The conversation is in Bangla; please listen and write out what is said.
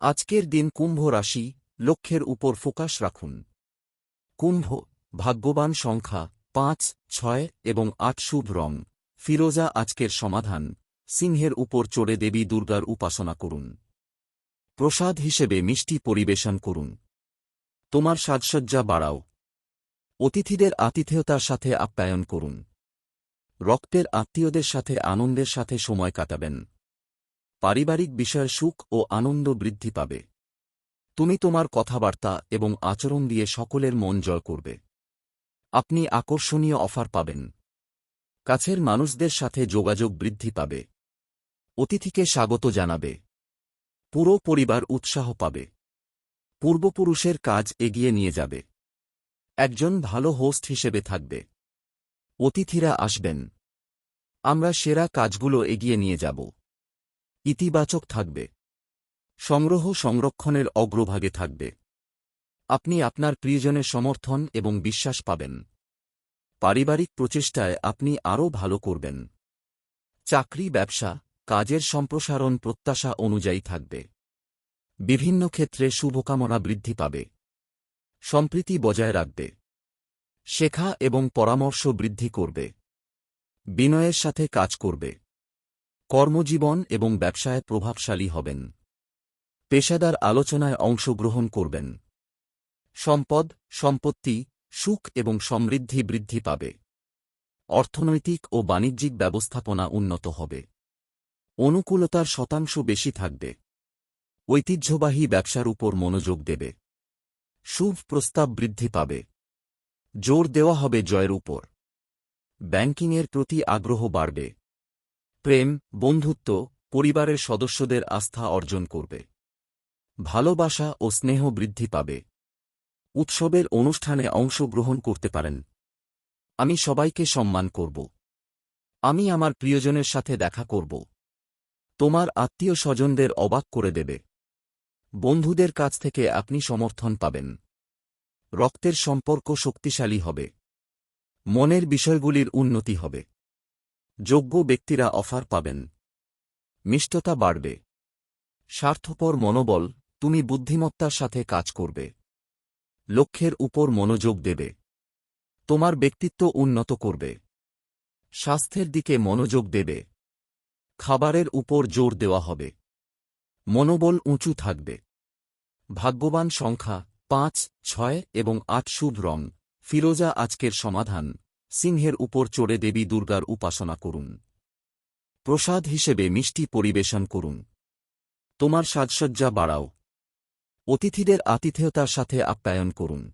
আজকের দিন কুম্ভ রাশি, লক্ষ্যের উপর ফোকাস রাখুন। কুম্ভ, ভাগ্যবান সংখ্যা, পাঁচ, ছয় এবং আট শুভ রং। ফিরোজা আজকের সমাধান। সিংহের উপর চড়ে দেবী দুর্গার উপাসনা করুন। প্রসাদ হিসেবে মিষ্টি পরিবেশন করুন। তোমার সাজসজ্জা বাড়াও। অতিথিদের আতিথেয়তার সাথে আপ্যায়ন করুন। রক্তের আত্মীয়দের সাথে, আনন্দের সাথে সময় কাটাবেন। পারিবারিক বিষয়ের সুখ ও আনন্দ বৃদ্ধি পাবে। তুমি তোমার কথাবার্তা এবং আচরণ দিয়ে সকলের মন জয় করবে। আপনি আকর্ষণীয় অফার পাবেন। কাছের মানুষদের সাথে যোগাযোগ বৃদ্ধি পাবে। অতিথিকে স্বাগত জানাবে। পুরো পরিবার উৎসাহ পাবে। পূর্বপুরুষের কাজ এগিয়ে নিয়ে যাবে। একজন ভালো হোস্ট হিসেবে থাকবে। অতিথিরা আসবেন। আমরা সেরা কাজগুলো এগিয়ে নিয়ে যাব। ইতিবাচক থাকবে। সংগ্রহ সংরক্ষণের অগ্রভাগে থাকবে। আপনি আপনার প্রিয়জনের সমর্থন এবং বিশ্বাস পাবেন। পারিবারিক প্রচেষ্টায় আপনি আরও ভালো করবেন। চাকরি, ব্যবসা, কাজের সম্প্রসারণ প্রত্যাশা অনুযায়ী থাকবে। বিভিন্ন ক্ষেত্রে শুভকামনা বৃদ্ধি পাবে। সম্প্রীতি বজায় রাখবে। শেখা এবং পরামর্শ বৃদ্ধি করবে। বিনয়ের সাথে কাজ করবে। কর্মজীবন এবং ব্যবসায় প্রভাবশালী হবেন। পেশাদার আলোচনায় অংশগ্রহণ করবেন। সম্পদ, সম্পত্তি, সুখ এবং সমৃদ্ধি বৃদ্ধি পাবে। অর্থনৈতিক ও বাণিজ্যিক ব্যবস্থাপনা উন্নত হবে। অনুকূলতার শতাংশ বেশি থাকবে। ঐতিহ্যবাহী ব্যবসার উপর মনোযোগ দেবে। শুভ প্রস্তাব বৃদ্ধি পাবে। জোর দেওয়া হবে জয়ের উপর। ব্যাংকিংয়ের প্রতি আগ্রহ বাড়বে। প্রেম, বন্ধুত্ব, পরিবারের সদস্যদের আস্থা অর্জন করবে। ভালোবাসা ও স্নেহ বৃদ্ধি পাবে। উৎসবের অনুষ্ঠানে অংশগ্রহণ করতে পারেন। আমি সবাইকে সম্মান করব। আমি আমার প্রিয়জনের সাথে দেখা করব। তোমার আত্মীয় স্বজনদের অবাক করে দেবে। বন্ধুদের কাছ থেকে আপনি সমর্থন পাবেন। রক্তের সম্পর্ক শক্তিশালী হবে। মনের বিষয়গুলির উন্নতি হবে। যোগ্য ব্যক্তিরা অফার পাবেন। মিষ্টতা বাড়বে। স্বার্থপর মনোবল, তুমি বুদ্ধিমত্তার সাথে কাজ করবে। লক্ষ্যের উপর মনোযোগ দেবে। তোমার ব্যক্তিত্ব উন্নত করবে। স্বাস্থ্যের দিকে মনোযোগ দেবে। খাবারের উপর জোর দেওয়া হবে। মনোবল উঁচু থাকবে। ভাগ্যবান সংখ্যা পাঁচ, ছয় এবং আট শুভ রং। ফিরোজা, আজকের সমাধান। সিংহের উপর চড়ে দেবী দুর্গার উপাসনা করুন। প্রসাদ হিসেবে মিষ্টি পরিবেশন করুন। তোমার সাজসজ্জা বাড়াও। অতিথিদের আতিথেয়তার সাথে আপ্যায়ন করুন।